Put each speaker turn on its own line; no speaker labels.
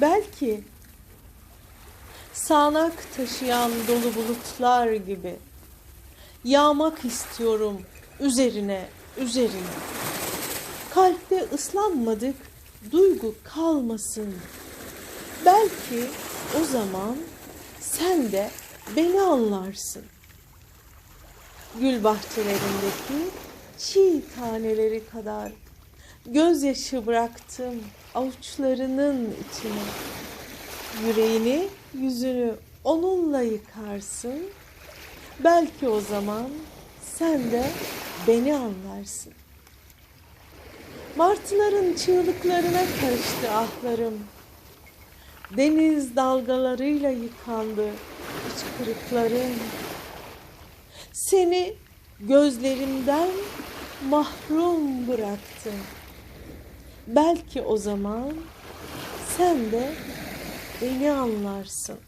Belki sağanak taşıyan dolu bulutlar gibi yağmak istiyorum üzerine üzerine. Kalpte ıslanmadık duygu kalmasın. Belki o zaman sen de beni anlarsın. Gül bahçelerindeki çiğ taneleri kadar gözyaşı bıraktım avuçlarının içine. Yüreğini, yüzünü onunla yıkarsın. Belki o zaman sen de beni anlarsın. Martıların çığlıklarına karıştı ahlarım. Deniz dalgalarıyla yıkandı hıçkırıklarım. Seni gözlerimden mahrum bıraktım. Belki o zaman sen de beni anlarsın.